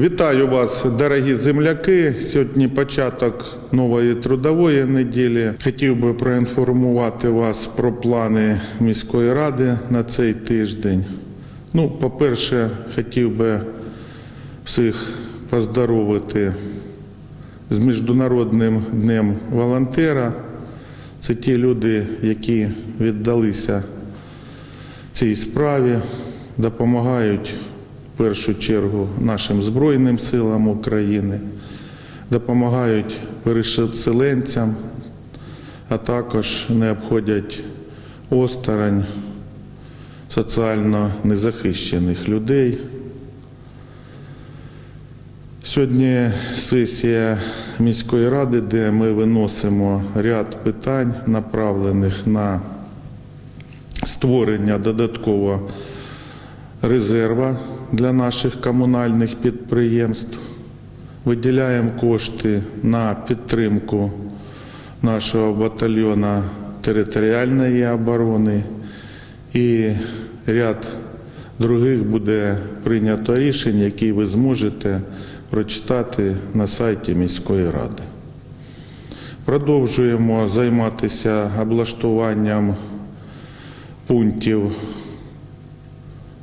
Вітаю вас, дорогі земляки. Сьогодні початок нової трудової неділі. Хотів би проінформувати вас про плани міської ради на цей тиждень. Ну, по-перше, хотів би всіх поздоровити з Міжнародним днем волонтера. Це ті люди, які віддалися цій справі, допомагають в першу чергу нашим Збройним силам України, допомагають переселенцям, а також не обходять осторонь соціально незахищених людей. Сьогодні сесія міської ради, де ми виносимо ряд питань, направлених на створення додаткового резерва для наших комунальних підприємств. Виділяємо кошти на підтримку нашого батальйону територіальної оборони і ряд других буде прийнято рішень, які ви зможете прочитати на сайті міської ради. Продовжуємо займатися облаштуванням пунктів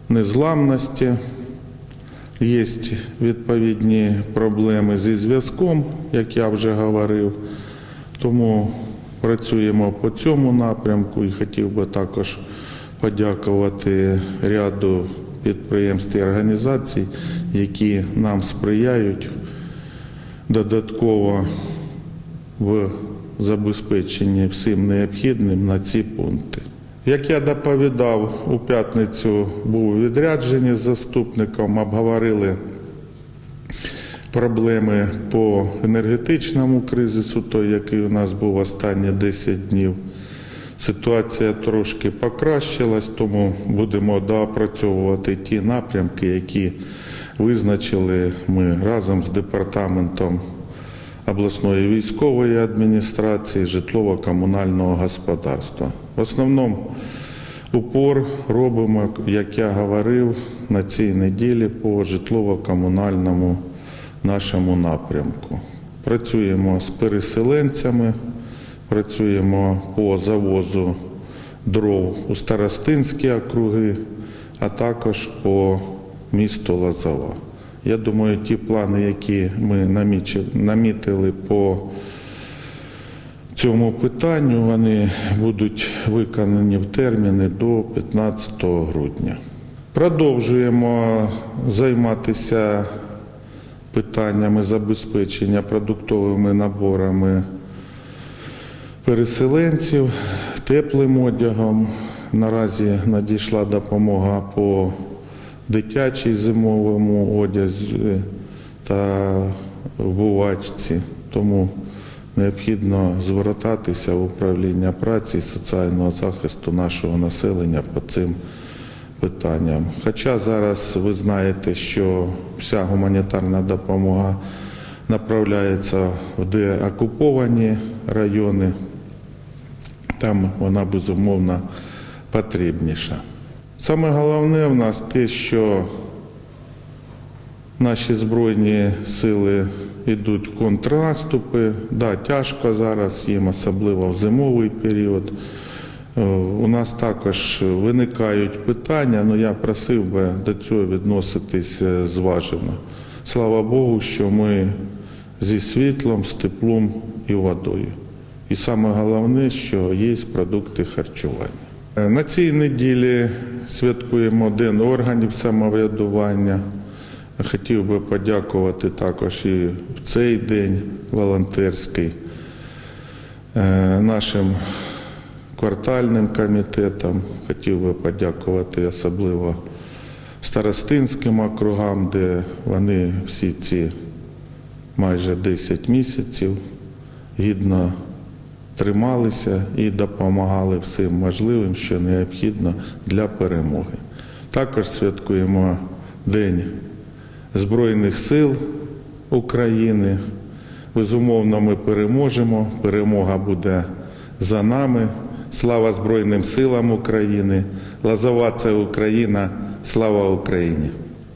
незламності. Є відповідні проблеми зі зв'язком, як я вже говорив. Тому працюємо по цьому напрямку і хотів би також подякувати ряду підприємств і організацій, які нам сприяють додатково в забезпеченні всім необхідним на ці пункти. Як я доповідав, у п'ятницю був у відрядженні з заступником, обговорили проблеми по енергетичному кризису, той, який у нас був останні 10 днів. Ситуація трошки покращилась, тому будемо доопрацьовувати ті напрямки, які визначили ми разом з департаментом обласної військової адміністрації житлово-комунального господарства. В основному упор робимо, як я говорив, на цій неділі по житлово-комунальному нашому напрямку. Працюємо з переселенцями, працюємо по завозу дров у старостинські округи, а також по місту Лозова. Я думаю, ті плани, які ми намітили по цьому питанню, вони будуть виконані в терміни до 15 грудня. Продовжуємо займатися питаннями забезпечення продуктовими наборами переселенців, теплим одягом. Наразі надійшла допомога по дитячій зимовому одязі та вбувачці. Тому необхідно звертатися в управління праці і соціального захисту нашого населення по цим питанням. Хоча зараз ви знаєте, що вся гуманітарна допомога направляється в деокуповані райони, там вона безумовно потрібніша. Саме головне в нас те, що наші збройні сили йдуть в контрнаступи. Да, тяжко зараз їм, особливо в зимовий період. Е, У нас також виникають питання, але я просив би до цього відноситись е, зважено. Слава Богу, що ми зі світлом, з теплом і водою. І саме головне, що є продукти харчування. Е, На цій неділі святкуємо День органів самоврядування. Хотів би подякувати також і в цей день волонтерський е, нашим квартальним комітетам. Хотів би подякувати особливо старостинським округам, де вони всі ці майже 10 місяців гідно трималися і допомагали всім можливим, що необхідно для перемоги. Також святкуємо День Збройних сил України. Безумовно, ми переможемо. Перемога буде за нами. Слава Збройним силам України. Лазова це Україна. Слава Україні!